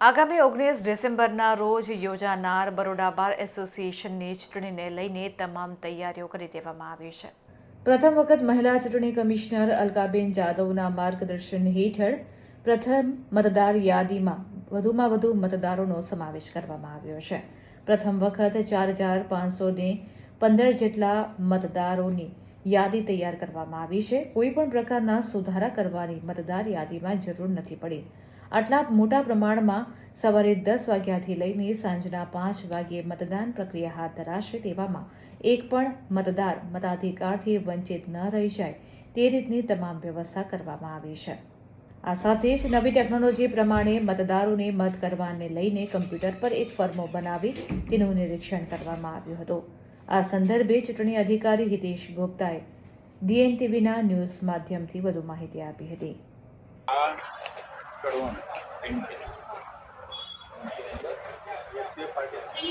આગામી ઓગણીસ ડિસેમ્બરના રોજ યોજાનાર બરોડા બાર એસોસિએશનની ચૂંટણીને લઈને તમામ તૈયારીઓ કરી દેવામાં આવી છે. પ્રથમ વખત મહિલા ચૂંટણી કમિશનર અલકાબેન જાદવના માર્ગદર્શન હેઠળ પ્રથમ મતદાર યાદીમાં વધુમાં વધુ મતદારોનો સમાવેશ કરવામાં આવ્યો છે. પ્રથમ વખત ચાર હજાર પાંચસો ને પંદર જેટલા મતદારોની યાદી તૈયાર કરવામાં આવી છે. કોઈ પણ પ્રકારના સુધારા કરવાની મતદાર યાદીમાં જરૂર નથી પડી. આટલા મોટા પ્રમાણમાં સવારે દસ વાગ્યાથી લઈને સાંજના પાંચ વાગ્યે મતદાન પ્રક્રિયા હાથ ધરાશે તેવામાં એક પણ મતદાર મતાધિકારથી વંચિત ન રહી જાય તે રીતની તમામ વ્યવસ્થા કરવામાં આવી છે. આ સાથે જ નવી ટેકનોલોજી પ્રમાણે મતદારોને મત કરવાને લઈને કમ્પ્યુટર પર એક ફર્મો બનાવી તેનું નિરીક્ષણ કરવામાં આવ્યું હતું. આ સંદર્ભે ચૂંટણી અધિકારી હિતેશ ગુપ્તાએ ડીએનટીવીના ન્યૂઝ માધ્યમથી વધુ માહિતી આપી હતી. કરવાનું પ્રિન્ટ પાર્ટીશન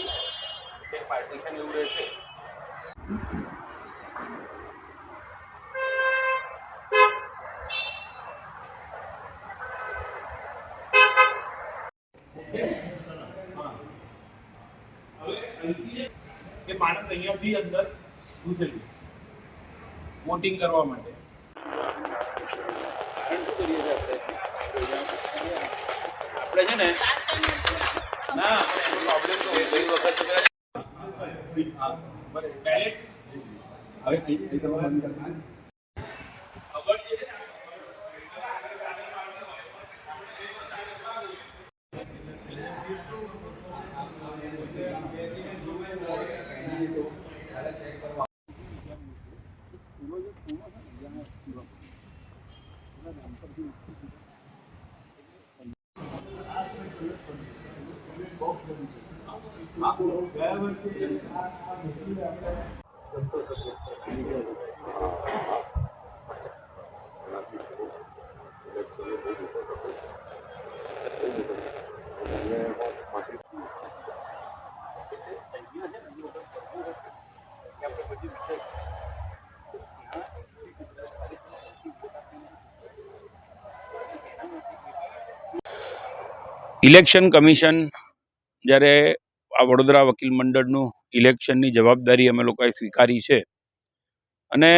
એક પાર્ટીશન એવું રહેશે. કે માણસ અહીંયાથી અંદર ઘૂસી વોટિંગ કરવા માટે. આપણે છે ને ના પ્રોબ્લેમ તો ગઈ વખત બેલેટ ઇલેક્શન કમિશન જ્યારે આ વડોદરા વકીલ મંડળનું ઇલેક્શનની જવાબદારી અમે લોકોએ સ્વીકારી છે. અને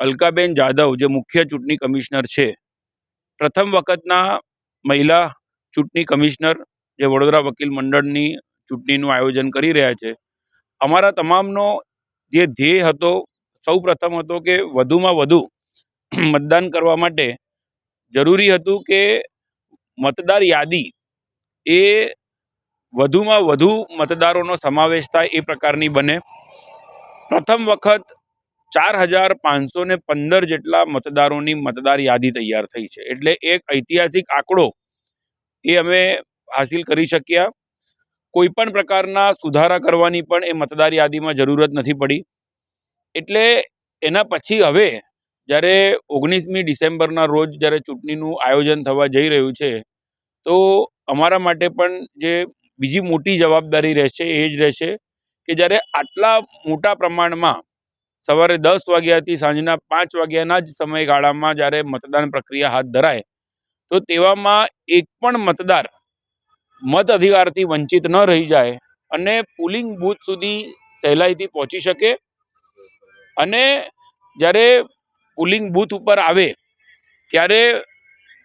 અલકાબેન જાદવ જે મુખ્ય ચૂંટણી કમિશનર છે, પ્રથમ વખતના મહિલા ચૂંટણી કમિશનર જે વડોદરા વકીલ મંડળની ચૂંટણીનું આયોજન કરી રહ્યા છે, અમારા તમામનો જે ધ્યેય હતો, સૌ પ્રથમ હતો કે વધુમાં વધુ મતદાન કરવા માટે જરૂરી હતું કે મતદાર યાદી એ વધુમાં વધુ મતદારોનો સમાવેશ થાય એ પ્રકારની બને. પ્રથમ વખત ચાર હજાર પાંચસો પંદર જેટલા મતદારોની મતદાર યાદી તૈયાર થઈ છે. એટલે એક ઐતિહાસિક આંકડો એ અમે હાસિલ કરી શક્યા. કોઈ પણ પ્રકારના સુધારા કરવાની પણ એ મતદાર યાદીમાં જરૂરત નથી પડી. એટલે એના પછી હવે જ્યારે ઓગણીસમી ડિસેમ્બરના રોજ જ્યારે ચૂંટણીનું આયોજન થવા જઈ રહ્યું છે, તો અમારા માટે પણ જે બીજી મોટી જવાબદારી રહેશે, એ જ રહેશે કે જ્યારે આટલા મોટા પ્રમાણમાં સવારે દસ વાગ્યાથી સાંજના પાંચ વાગ્યાના જ સમયગાળામાં જ્યારે મતદાન પ્રક્રિયા હાથ ધરાય, તો તેવામાં એક પણ મતદાર મત અધિકારથી વંચિત ન રહી જાય અને પોલિંગ બૂથ સુધી સહેલાઈથી પહોંચી શકે અને જ્યારે પોલિંગ બૂથ ઉપર આવે ત્યારે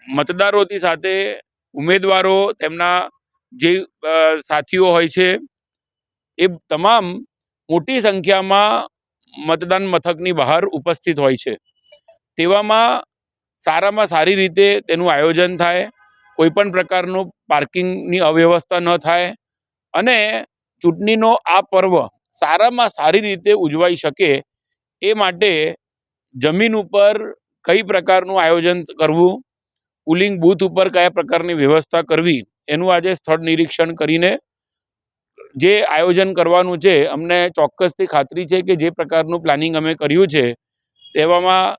મતદારોથી સાથે ઉમેદવારો તેમના જે સાથીઓ હોય છે, એ તમામ મોટી સંખ્યામાં મતદાન મથકની બહાર ઉપસ્થિત હોય છે. તેવામાં સારામાં સારી રીતે તેનું આયોજન થાય, કોઈ પણ પ્રકારનું પાર્કિંગની અવ્યવસ્થા ન થાય અને ચૂંટણીનો આ પર્વ સારામાં સારી રીતે ઉજવાઈ શકે એ માટે જમીન ઉપર કઈ પ્રકારનું આયોજન કરવું, પુલિંગ બૂથ ઉપર કયા પ્રકારની વ્યવસ્થા કરવી એનું આજે સ્થળ નિરીક્ષણ કરીને જે આયોજન કરવાનું છે, અમને ચોક્કસથી ખાતરી છે કે જે પ્રકારનું પ્લાનિંગ અમે કર્યું છે, તેવામાં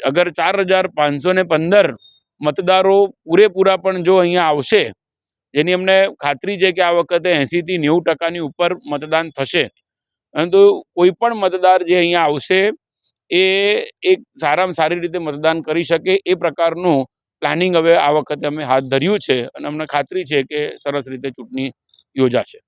અગર ચાર હજાર પાંચસો પંદર મતદારો પૂરેપૂરા પણ જો અહીંયા આવશે જેની અમને ખાતરી છે કે આ વખતે એંસીથી નેવું ટકાની ઉપર મતદાન થશે. પરંતુ કોઈ પણ મતદાર જે અહીંયા આવશે, એ એક સારામાં સારી રીતે મતદાન કરી શકે એ પ્રકારનું પ્લાનિંગ હવે આ વખતે અમે હાથ ધર્યું છે અને અમને ખાતરી છે કે સરસ રીતે ચૂંટણી યોજાશે.